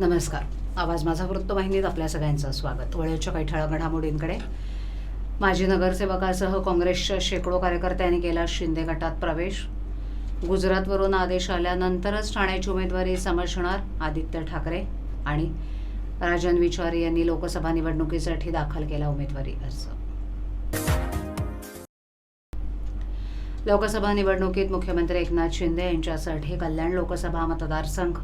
नमस्कार. आवाज माझा वृत्तवाहिनीत आपल्या सगळ्यांचं स्वागत. वळेच्या काही ठळक घडामोडींकडे. माजी नगरसेवकासह काँग्रेसच्या शेकडो कार्यकर्त्यांनी केला शिंदे गटात प्रवेश. गुजरातवरून आदेश आल्यानंतरच ठाण्याची उमेदवारी समजणार आदित्य ठाकरे आणि राजन विचारी यांनी लोकसभा निवडणुकीसाठी दाखल केला उमेदवारी अर्ज. लोकसभा निवडणुकीत मुख्यमंत्री एकनाथ शिंदे यांच्यासाठी कल्याण लोकसभा मतदारसंघ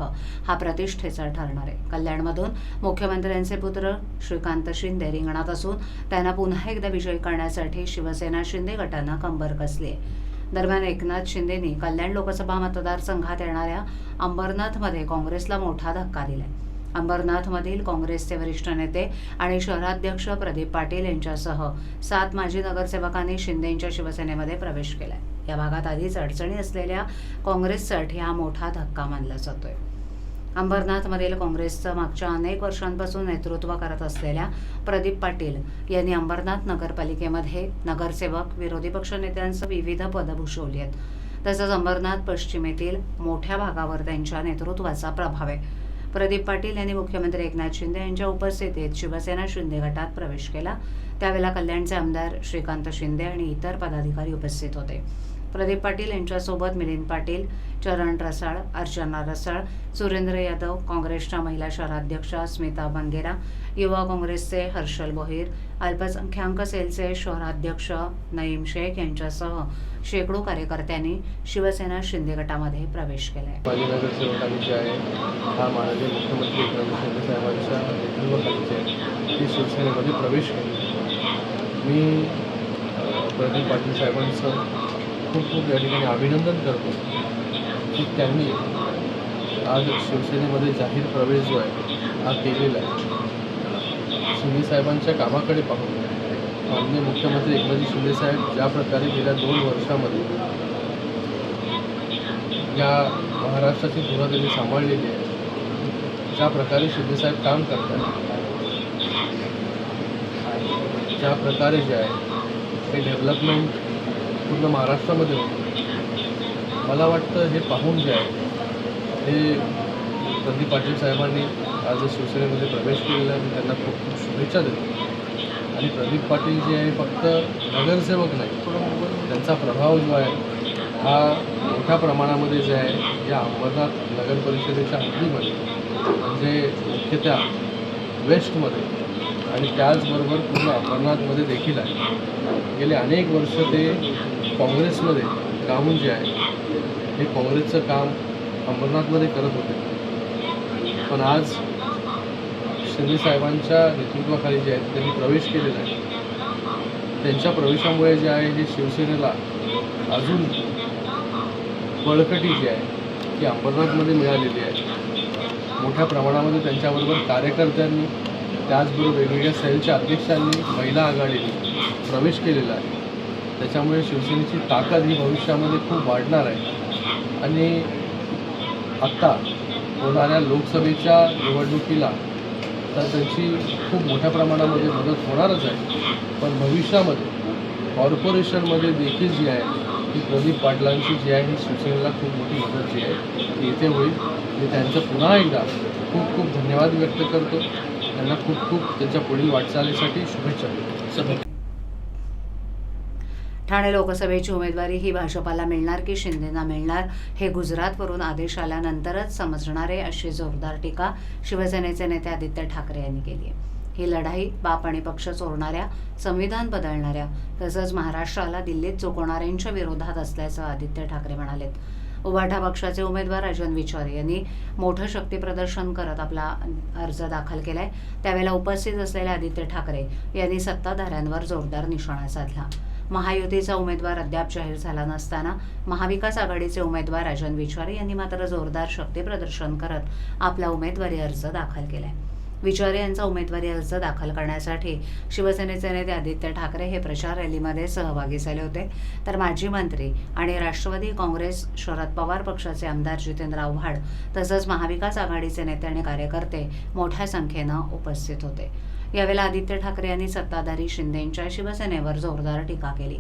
हा प्रतिष्ठेचा ठरणार आहे. कल्याणमधून मुख्यमंत्र्यांचे पुत्र श्रीकांत शिंदे रिंगणात असून त्यांना पुन्हा एकदा विजयी करण्यासाठी शिवसेना शिंदे गटानं कंबर कसली आहे. दरम्यान एकनाथ शिंदेनी कल्याण लोकसभा मतदारसंघात येणाऱ्या अंबरनाथमध्ये काँग्रेसला मोठा धक्का दिलाय. अंबरनाथमधील काँग्रेसचे वरिष्ठ नेते आणि शहराध्यक्ष प्रदीप पाटील यांच्यासह सात माजी नगरसेवकांनी शिंदेंच्या शिवसेनेमध्ये प्रवेश केलाय. या भागात आधीच अडचणी असलेल्या काँग्रेससाठी हा मोठा धक्का मानला जातोय. अंबरनाथमधील काँग्रेसचं मागच्या अनेक वर्षांपासून नेतृत्व करत असलेल्या प्रदीप पाटील यांनी अंबरनाथ नगरपालिकेमध्ये नगरसेवक विरोधी पक्षनेत्यांसह विविध पदं भूषवली आहेत. तसंच अंबरनाथ पश्चिमेतील मोठ्या भागावर त्यांच्या नेतृत्वाचा प्रभाव आहे. प्रदीप पाटील यांनी मुख्यमंत्री एकनाथ शिंदे यांच्या उपस्थितीत शिवसेना शिंदे गटात प्रवेश केला. त्यावेळेला कल्याणचे आमदार श्रीकांत शिंदे आणि इतर पदाधिकारी उपस्थित होते. प्रदीप पाटील यांच्यासोबत मिलिंद पाटील चरण रसाळ अर्चना रसाळ सुरेंद्र यादव काँग्रेसच्या महिला शहराध्यक्षा स्मिता बंगेरा युवा काँग्रेसचे हर्षल बोहीर अल्पसंख्याक सेलचे शहराध्यक्ष नईम शेख यांच्यासह शेकडो कार्यकर्त्यांनी शिवसेना शिंदे गटामध्ये प्रवेश केलाय. आहे. हा माननीय मुख्यमंत्री एकनाथ साहेबांच्या ती शिवसेनेमध्ये प्रवेश मी प्रदीप पाटील साहेबांचं खूप खूप या ठिकाणी अभिनंदन करतो की त्यांनी आज शिवसेनेमध्ये जाहीर प्रवेश जो आहे हा केलेला आहे. शिंदेसाहेबांच्या कामाकडे पाहून माननीय मुख्यमंत्री एकनाथजी शिंदेसाहेब ज्या प्रकारे गेल्या दोन वर्षामध्ये या महाराष्ट्राची धुरा त्यांनी सांभाळलेली आहे ज्या प्रकारे शिंदेसाहेब काम करतात ज्या प्रकारे जे आहे ते डेव्हलपमेंट पूर्ण महाराष्ट्रामध्ये होतं. मला वाटतं हे पाहून जे आहे हे प्रदीप पाटील साहेबांनी आज शिवसेनेमध्ये प्रवेश केलेला आहे मी त्यांना खूप खूप शुभेच्छा देतो. आणि प्रदीप पाटील जे आहे फक्त नगरसेवक नाही त्यांचा प्रभाव जो आहे हा मोठ्या प्रमाणामध्ये जे आहे या अंबरनाथ नगर परिषदेच्या हद्दीमध्ये म्हणजे मुख्यतः वेस्टमध्ये आणि त्याचबरोबर पूर्ण अंबरनाथमध्ये देखील आहे. गेले अनेक वर्ष ते काँग्रेसमध्ये राहून जे आहे हे काँग्रेसचं काम अंबरनाथमध्ये करत होते. पण आज शिंदे साहेबांच्या नेतृत्वाखाली जे आहेत त्यांनी प्रवेश केलेला आहे. त्यांच्या प्रवेशामुळे जे आहे हे शिवसेनेला अजून बळकटी जी आहे ती अंबरनाथमध्ये मिळालेली आहे. मोठ्या प्रमाणामध्ये त्यांच्याबरोबर कार्यकर्त्यांनी त्याचबरोबर वेगवेगळ्या सेलच्या अध्यक्षांनी महिला आघाडीने प्रवेश केलेला आहे. त्याच्यामुळे शिवसेनेची ताकद ही भविष्यामध्ये खूप वाढणार आहे. आणि आत्ता होणाऱ्या लोकसभेच्या निवडणुकीला तर त्यांची खूप मोठ्या प्रमाणामध्ये मदत होणारच आहे. पण भविष्यामध्ये कॉर्पोरेशनमध्ये देखील जी आहे ती प्रदीप पाटलांची जी आहे ही शिवसेनेला खूप मोठी मदत जी आहे ती इथे होईल. मी त्यांचं पुन्हा एकदा खूप खूप धन्यवाद व्यक्त करतो. त्यांना खूप खूप त्यांच्या पुढील वाटचालीसाठी शुभेच्छा देतो. ठाणे लोकसभेची उमेदवारी ही भाजपाला मिळणार की शिंदेना मिळणार हे गुजरातवरून आदेश आल्यानंतरच समजणार आहे अशी जोरदार टीका शिवसेनेचे नेते आदित्य ठाकरे यांनी केली आहे. ही लढाई बाप आणि पक्ष चोरणाऱ्या संविधान बदलणाऱ्या तसंच महाराष्ट्राला दिल्लीत चुकवणाऱ्यांच्या विरोधात असल्याचं आदित्य ठाकरे म्हणालेत. उभाठा पक्षाचे उमेदवार राजन विचारे यांनी मोठं शक्ती प्रदर्शन करत आपला अर्ज दाखल केलाय. त्यावेळेला उपस्थित असलेले आदित्य ठाकरे यांनी सत्ताधाऱ्यांवर जोरदार निशाणा साधला. महायुतीचा उमेदवार अद्याप जाहीर झाला नसताना महाविकास आघाडीचे उमेदवार राजन विचारे यांनी मात्र जोरदार शक्ती प्रदर्शन करत आपला उमेदवारी अर्ज दाखल केलाय. विचारे यांचा उमेदवारी अर्ज दाखल करण्यासाठी शिवसेनेचे नेते आदित्य ठाकरे हे प्रचार रॅलीमध्ये सहभागी झाले होते. तर माजी मंत्री आणि राष्ट्रवादी काँग्रेस शरद पवार पक्षाचे आमदार जितेंद्र आव्हाड तसंच महाविकास आघाडीचे नेते आणि कार्यकर्ते मोठ्या संख्येनं उपस्थित होते. यावेळेला आदित्य ठाकरे यांनी सत्ताधारी शिंदेंच्या शिवसेनेवर जोरदार टीका केली.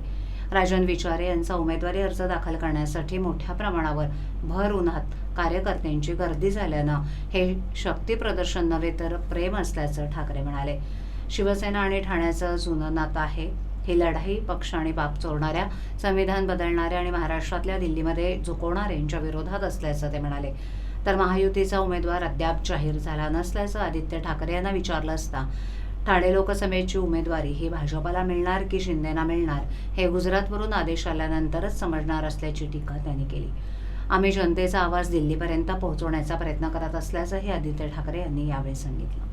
राजन विचारे यांचा उमेदवारी अर्ज दाखल करण्यासाठी मोठ्या प्रमाणावर भर उन्हात कार्यकर्त्यांची गर्दी झाल्यानं हे शक्ती प्रदर्शन नव्हे तर प्रेम असल्याचं ठाकरे म्हणाले. शिवसेना आणि ठाण्याचं जुनं नातं आहे. ही लढाई पक्ष आणि बाप चोरणाऱ्या संविधान बदलणाऱ्या आणि महाराष्ट्रातल्या दिल्लीमध्ये झुकवणाऱ्यांच्या विरोधात असल्याचं ते म्हणाले. तर महायुतीचा उमेदवार अद्याप जाहीर झाला नसल्याचं आदित्य ठाकरे यांना विचारलं असता ठाणे लोकसभेची उमेदवारी ही भाजपला मिळणार की शिंदेना मिळणार हे गुजरातवरून आदेश आल्यानंतरच समजणार असल्याची टीका त्यांनी केली. आम्ही जनतेचा आवाज दिल्लीपर्यंत पोहोचवण्याचा प्रयत्न करत असल्याचंही आदित्य ठाकरे यांनी यावेळी सांगितलं.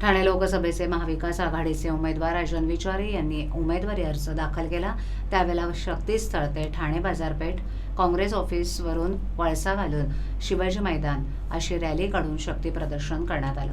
ठाणे लोकसभेचे महाविकास आघाडीचे उमेदवार अजन विचारे यांनी उमेदवारी अर्ज दाखल केला. त्यावेळेला शक्तीस्थळ ते ठाणे बाजारपेठ काँग्रेस ऑफिसवरून वळसा घालून शिवाजी मैदान अशी रॅली काढून शक्ती प्रदर्शन करण्यात आलं.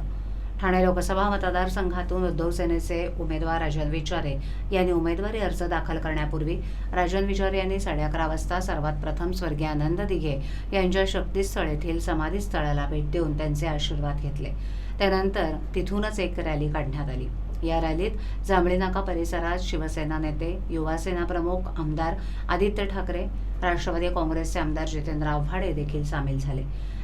ठाणे लोकसभा मतदारसंघातून उद्धव सेनेचे उमेदवार राजन विचारे यांनी उमेदवारी अर्ज दाखल करण्यापूर्वी राजन विचारे यांनी साडे अकरा वाजता सर्वात प्रथम स्वर्गीय आनंद दिघे यांच्या शक्तीस्थळ येथील समाधीस्थळाला भेट देऊन त्यांचे आशीर्वाद घेतले. त्यानंतर तिथूनच एक रॅली काढण्यात आली. या रॅलीत जांभळी नाका परिसरात शिवसेना नेते युवासेना प्रमुख आमदार आदित्य ठाकरे राष्ट्रवादी काँग्रेसचे आमदार जितेंद्र आव्हाडे देखील सामील झाले.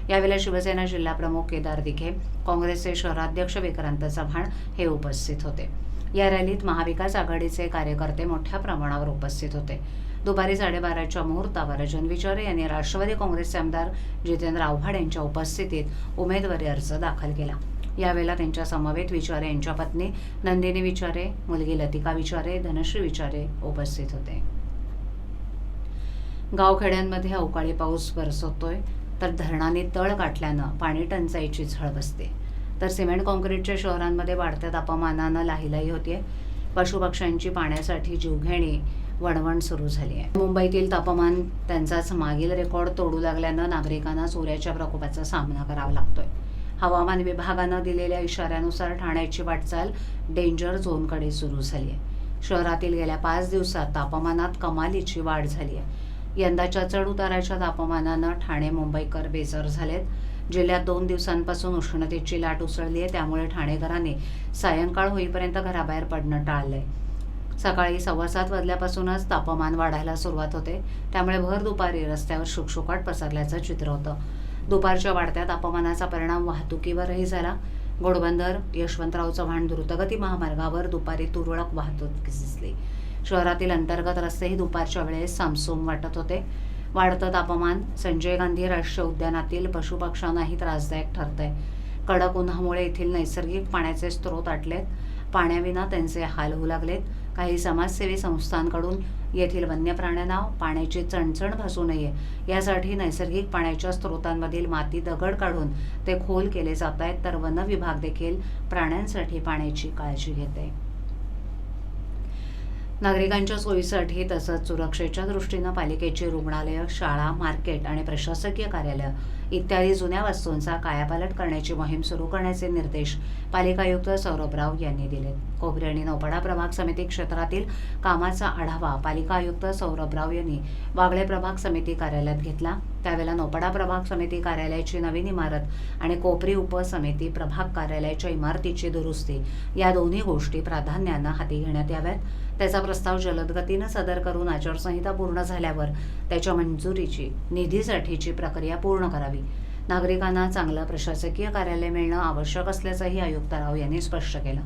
यावेळेला शिवसेना जिल्हाप्रमुख केदार दिघे काँग्रेसचे शहराध्यक्ष विक्रांत चव्हाण हे उपस्थित होते. या रॅलीत महाविकास आघाडीचे कार्यकर्ते मोठ्या प्रमाणावर उपस्थित होते. दुपारी साडेबाराच्या मुहूर्तावर जनविचारे विचारे यांनी राष्ट्रवादी काँग्रेसचे आमदार जितेंद्र आव्हाड यांच्या उपस्थितीत उमेदवारी अर्ज दाखल केला. यावेळेला त्यांच्या समवेत विचारे यांच्या पत्नी नंदिनी विचारे मुलगी लतिका विचारे धनश्री विचारे उपस्थित होते. गावखेड्यांमध्ये अवकाळी पाऊस बरसतोय तर धरणाने तळ गाठल्यानं पाणी टंचाईची झळ बसते. तर सिमेंट काँक्रीटच्या शहरांमध्ये वाढत्या तापमानानं लाहीलाही होतीये. पशुपक्ष्यांची पाण्यासाठी जीवघेणी वणवण सुरू झाली आहे मुंबईतील तापमान त्यांचाच मागील रेकॉर्ड तोडू लागल्यानं नागरिकांना सूर्याच्या प्रकोपाचा सामना करावा लागतोय. हवामान विभागानं दिलेल्या इशाऱ्यानुसार ठाण्याची वाटचाल डेंजर झोनकडे सुरू झाली आहे शहरातील गेल्या पाच दिवसात तापमानात कमालीची वाढ झाली आहे यंदाच्या चढउताराच्या तापमानानं ठाणे मुंबईकर बेजार झालेत. जिल्ह्यात दोन दिवसांपासून उष्णतेची लाट उसळली आहे. त्यामुळे ठाणेकरांनी सायंकाळ होईपर्यंत घराबाहेर पडणं टाळलंय. सकाळी सव्वा सात वाजल्यापासूनच तापमान वाढायला सुरुवात होते. त्यामुळे भर दुपारी रस्त्यावर शुकशुकाट पसरल्याचं चित्र होतं. दुपारच्या वाढत्या तापमानाचा परिणाम वाहतुकीवरही झाला. घोडबंदर यशवंतराव चव्हाण द्रुतगती महामार्गावर दुपारी तुरळक वाहतूक दिसली. शहरातील अंतर्गत रस्तेही दुपारच्या वेळेस सामसूम वाटत होते. वाढतं तापमान संजय गांधी राष्ट्रीय उद्यानातील पशुपक्ष्यांनाही त्रासदायक ठरतंय. कडक उन्हामुळे येथील नैसर्गिक पाण्याचे स्रोत आटलेत. पाण्याविना त्यांचे हाल होऊ लागलेत. काही समाजसेवी संस्थांकडून येथील वन्य प्राण्यांना पाण्याची चणचण भासू नये यासाठी नैसर्गिक पाण्याच्या स्रोतांमधील माती दगड काढून ते खोल केले जात आहेत तर वन विभाग देखील प्राण्यांसाठी पाण्याची काळजी घेते नागरिकांच्या सोयीसाठी तसंच सुरक्षेच्या दृष्टीनं पालिकेची रुग्णालयं शाळा मार्केट आणि प्रशासकीय कार्यालय इत्यादी जुन्या वस्तूंचा कायापालट करण्याची मोहीम सुरू करण्याचे निर्देश पालिका आयुक्त सौरभ राव यांनी दिलेत कोपरी आणि नौपाडा प्रभाग समिती क्षेत्रातील कामाचा आढावा पालिका आयुक्त सौरभ राव यांनी वागळे प्रभाग समिती कार्यालयात घेतला. त्यावेळेला नौपाडा प्रभाग समिती कार्यालयाची नवीन इमारत आणि कोपरी उपसमिती प्रभाग कार्यालयाच्या इमारतीची दुरुस्ती या दोन्ही गोष्टी प्राधान्यानं हाती घेण्यात याव्यात. त्याचा प्रस्ताव जलदगतीनं सादर करून आचारसंहिता पूर्ण झाल्यावर त्याच्या मंजुरीची निधीसाठीची प्रक्रिया पूर्ण करावी. नागरिकांना चांगलं प्रशासकीय कार्यालय मिळणं आवश्यक असल्याचंही आयुक्त राव यांनी स्पष्ट केलं.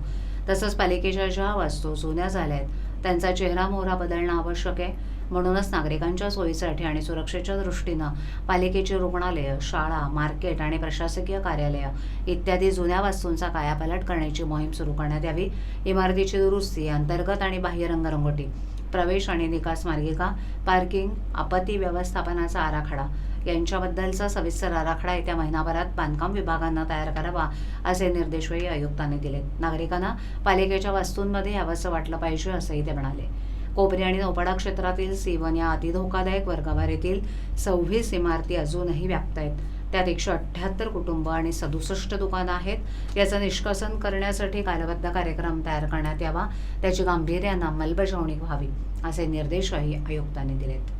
तसंच पालिकेच्या ज्या वास्तू जुन्या झाल्या आहेत त्यांचा चेहरा मोहरा बदलणं आवश्यक आहे. म्हणूनच नागरिकांच्या सोयीसाठी आणि सुरक्षेच्या दृष्टीनं पालिकेची रुग्णालयं शाळा मार्केट आणि प्रशासकीय कार्यालयं इत्यादी जुन्या वास्तूंचा कायापालट करण्याची मोहीम सुरू करण्यात यावी. इमारतीची दुरुस्ती अंतर्गत आणि बाह्य रंगरंगोटी प्रवेश आणि निकास मार्गिका पार्किंग आपत्ती व्यवस्थापनाचा आराखडा यांच्याबद्दलचा सविस्तर आराखडा येत्या महिनाभरात बांधकाम विभागांना तयार करावा असे निर्देशही आयुक्तांनी दिले. नागरिकांना पालिकेच्या वस्तूंमध्ये यावंसं वाटलं पाहिजे असंही ते म्हणाले. कोपरी आणि नौपाडा क्षेत्रातील सीवन या अतिधोकादायक येथील सव्वीस इमारती अजूनही व्याप्त आहेत. त्यात एकशे अठ्ठ्याहत्तर कुटुंब आणि सदुसष्ट दुकानं आहेत. याचं निष्कासन करण्यासाठी कालबद्ध कार्यक्रम तयार करण्यात यावा त्याची गांभीर्यानं अंमलबजावणी व्हावी असे निर्देशही आयुक्तांनी दिलेत.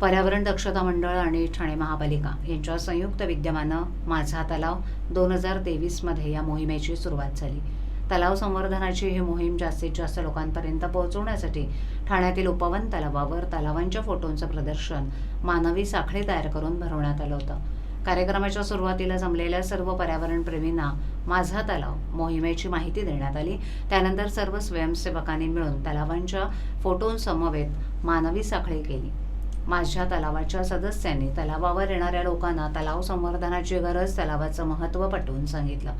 पर्यावरण दक्षता मंडळ आणि ठाणे महापालिका यांच्या संयुक्त विद्यमानं माझा तलाव दोन हजार तेवीसमध्ये या मोहिमेची सुरुवात झाली. तलाव संवर्धनाची ही मोहीम जास्तीत जास्त लोकांपर्यंत पोहोचवण्यासाठी ठाण्यातील उपवन तलावावर तलावांच्या फोटोंचं प्रदर्शन मानवी साखळी तयार करून भरवण्यात आलं होतं. कार्यक्रमाच्या सुरुवातीला जमलेल्या सर्व पर्यावरणप्रेमींना माझा तलाव मोहिमेची माहिती देण्यात आली. त्यानंतर सर्व स्वयंसेवकांनी मिळून तलावांच्या फोटोंसमवेत मानवी साखळी केली. माझ्या तलावाच्या सदस्यांनी तलावावर येणाऱ्या लोकांना तलाव संवर्धनाची गरज तलावाचं महत्त्व पटवून सांगितलं.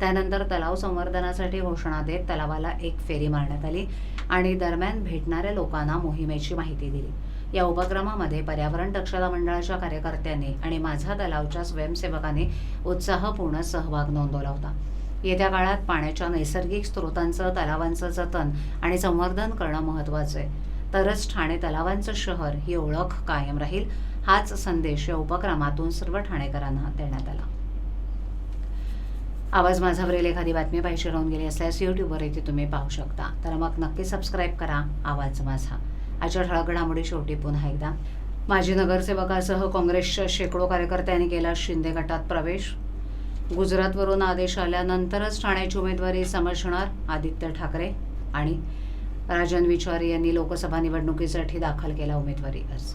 त्यानंतर तलाव संवर्धनासाठी घोषणा देत तलावाला एक फेरी मारण्यात आली आणि दरम्यान भेटणाऱ्या लोकांना मोहिमेची माहिती दिली. या उपक्रमामध्ये पर्यावरण दक्षता मंडळाच्या कार्यकर्त्यांनी आणि माझा तलावच्या स्वयंसेवकांनी उत्साहपूर्ण सहभाग नोंदवला होता. येत्या काळात पाण्याच्या नैसर्गिक स्रोतांचं तलावांचं जतन आणि संवर्धन करणं महत्त्वाचं आहे. तरच ठाणे तलावांचं शहर ही ओळख कायम राहील हाच संदेश या उपक्रमातून सर्व ठाणेकरांना देण्यात आला. आवाज माझावरील एखादी बातमी पाहिजे राहून गेली असल्यास यूट्यूबवर येथे तुम्ही पाहू शकता. तर मग नक्की सबस्क्राईब करा आवाज माझा. आजच्या ठळक घडामोडी शेवटी पुन्हा एकदा. माजी नगरसेवकासह काँग्रेसच्या शेकडो कार्यकर्त्यांनी केला शिंदे गटात प्रवेश. गुजरातवरून आदेश आल्यानंतरच ठाण्याची उमेदवारी समजणार आदित्य ठाकरे आणि राजन विचारी यांनी लोकसभा निवडणुकीसाठी दाखल केला उमेदवारी अर्ज.